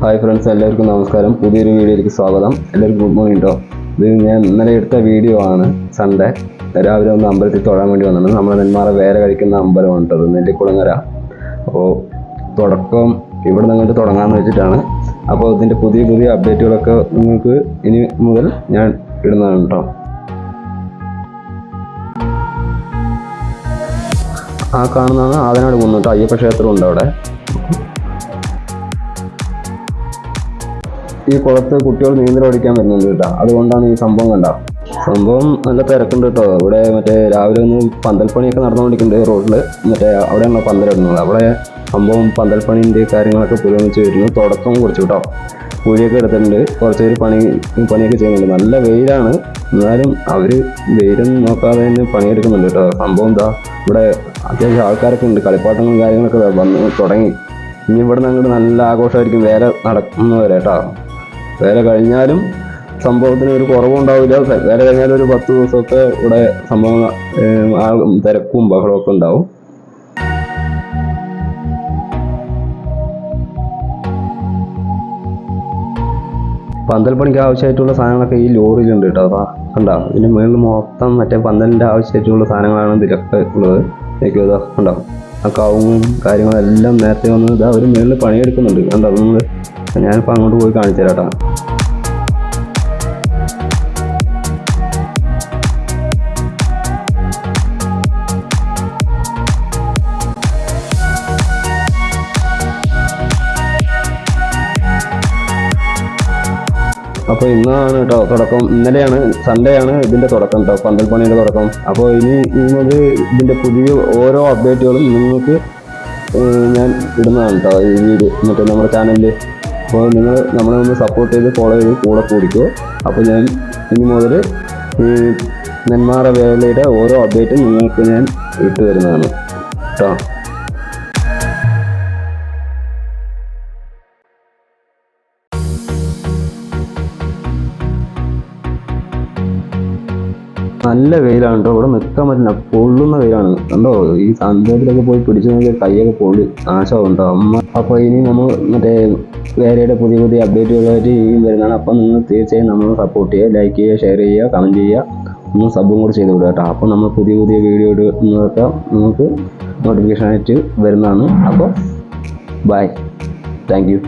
Hi friends എല്ലാവർക്കും നമസ്കാരം. പുതിയൊരു വീഡിയോയിലേക്ക് സ്വാഗതം. എല്ലാവർക്കും ഗുഡ് മോർണിംഗ് കേട്ടോ ഇത് ഞാൻ ഇന്നലെ എടുത്ത വീഡിയോ ആണ് സൺഡേ രാവിലെ ഒന്ന് അമ്പലത്തിൽ തൊഴാൻ വേണ്ടി വന്നത് നമ്മുടെ നെന്മാറ വേറെ കഴിക്കുന്ന അമ്പലമാണ് കേട്ടത് നെല്ലിക്കുളങ്ങര. അപ്പോൾ തുടക്കം ഇവിടെ നിന്ന് അങ്ങോട്ട് തുടങ്ങാമെന്ന് വെച്ചിട്ടാണ്. അപ്പോൾ ഇതിന്റെ പുതിയ പുതിയ അപ്ഡേറ്റുകളൊക്കെ നിങ്ങൾക്ക് ഇനി മുതൽ ഞാൻ ഇടുന്നതാണ് കേട്ടോ ആ കാണുന്നതാണ് ആദനാട് കുന്ന് കേട്ടോ അയ്യപ്പ ക്ഷേത്രം ഉണ്ട് അവിടെ. ഈ കുളത്ത് കുട്ടികൾ നീന്തൽ ഓടിക്കാൻ വരുന്നുണ്ട് കേട്ടോ. അതുകൊണ്ടാണ് ഈ സംഭവം കണ്ട സംഭവം നല്ല തിരക്കുണ്ട് കേട്ടോ. ഇവിടെ മറ്റേ രാവിലെ ഒന്ന് പന്തൽപ്പണിയൊക്കെ നടന്നുകൊണ്ടിരിക്കുന്നുണ്ട് റോഡിൽ. മറ്റേ അവിടെയാണ് പന്തലിടുന്നത് അവിടെ സംഭവം പന്തൽപ്പണിന്റെ കാര്യങ്ങളൊക്കെ പുരോഗമിച്ച് വരുന്നു. തുടക്കം കുറച്ച് കേട്ടോ. കൂലിയൊക്കെ എടുത്തിട്ടുണ്ട്. കുറച്ച് പേര് പണി പണിയൊക്കെ ചെയ്യുന്നുണ്ട്. നല്ല വെയിലാണ്. എന്നാലും അവർ വെയിലും നോക്കാതെ തന്നെ പണിയെടുക്കുന്നുണ്ട് കേട്ടോ. സംഭവം എന്താ ഇവിടെ അത്യാവശ്യം ആൾക്കാരൊക്കെ ഉണ്ട്. കളിപ്പാട്ടങ്ങളും കാര്യങ്ങളൊക്കെ വന്ന് തുടങ്ങി. ഇനി ഇവിടെ നിന്ന് അങ്ങോട്ട് നല്ല ആഘോഷമായിരിക്കും. വേല നടക്കുന്നവരെ കേട്ടോ. വേല കഴിഞ്ഞാലും സംഭവത്തിന് ഒരു കുറവുണ്ടാവില്ല. വേല കഴിഞ്ഞാലും ഒരു പത്ത് ദിവസമൊക്കെ ഇവിടെ സംഭവം തിരക്കും ബഹളമൊക്കെ ഉണ്ടാവും. പന്തൽപ്പണിക്ക് ആവശ്യമായിട്ടുള്ള സാധനങ്ങളൊക്കെ ഈ ലോറിയിലുണ്ട് കേട്ടോ. അതാ കണ്ടോ? ഇതിന്റെ മുകളിൽ മൊത്തം മറ്റേ പന്തലിന്റെ ആവശ്യമായിട്ടുള്ള സാധനങ്ങളാണ് ഇതിലൊക്കെ ഉള്ളത്. എനിക്ക് ഇതാ ഉണ്ടാവും ആ കവുങ്ങും കാര്യങ്ങളെല്ലാം നേരത്തെ വന്ന് ഇതാ ഒരു മുകളിൽ പണിയെടുക്കുന്നുണ്ട്. കണ്ടോ? നമ്മൾ ഞാനിപ്പോൾ അങ്ങോട്ട് പോയി കാണിച്ചു തരാം കേട്ടോ അപ്പോൾ ഇന്നാണ് കേട്ടോ തുടക്കം. ഇന്നലെയാണ് സൺഡേ ആണ് ഇതിന്റെ തുടക്കം കേട്ടോ പന്തൽ പണിയുടെ തുടക്കം. അപ്പോൾ ഇനി ഇന്നത് ഇതിന്റെ പുതിയ ഓരോ അപ്ഡേറ്റുകളും നിങ്ങൾക്ക് ഞാൻ ഇടുന്നതാണ് കേട്ടോ ഈ വീഡിയോ. മറ്റേ നമ്മുടെ ചാനലിൽ അപ്പോൾ നിങ്ങൾ നമ്മളെ ഒന്ന് സപ്പോർട്ട് ചെയ്ത് ഫോളോ ചെയ്ത് കൂടെ കൂടിക്കോ. അപ്പോൾ ഞാൻ ഇനി മുതൽ ഈ നെന്മാറ വേലയുടെ ഓരോ അപ്ഡേറ്റും നിങ്ങൾക്ക് ഞാൻ ഇട്ട് തരുന്നതാണ് കേട്ടോ? നല്ല വെയിലാണ് കേട്ടോ. ഇവിടെ നിൽക്കാൻ പറ്റില്ല. പൊള്ളുന്ന വെയിലാണ്. കണ്ടോ? ഈ സന്ധ്യത്തിലൊക്കെ പോയി പിടിച്ചു നോക്കിയ കൈയൊക്കെ പൊള്ളി. നാശമുണ്ടോ അമ്മ അപ്പോൾ ഇനി നമ്മൾ മറ്റേ വേറെയുടെ പുതിയ പുതിയ അപ്ഡേറ്റുകളായിട്ട് ഇനിയും വരുന്നതാണ്. അപ്പോൾ നിങ്ങൾ തീർച്ചയായും നമ്മൾ സപ്പോർട്ട് ചെയ്യുക ലൈക്ക് ചെയ്യുക ഷെയർ ചെയ്യുക കമന്റ് ചെയ്യുക. ഒന്ന് സബും കൂടി ചെയ്ത് വിടുക കേട്ടോ. അപ്പോൾ നമ്മൾ പുതിയ പുതിയ വീഡിയോ ഇടുന്നതൊക്കെ നിങ്ങൾക്ക് നോട്ടിഫിക്കേഷൻ ആയിട്ട് വരുന്നതാണ്. അപ്പോൾ ബൈ താങ്ക് യു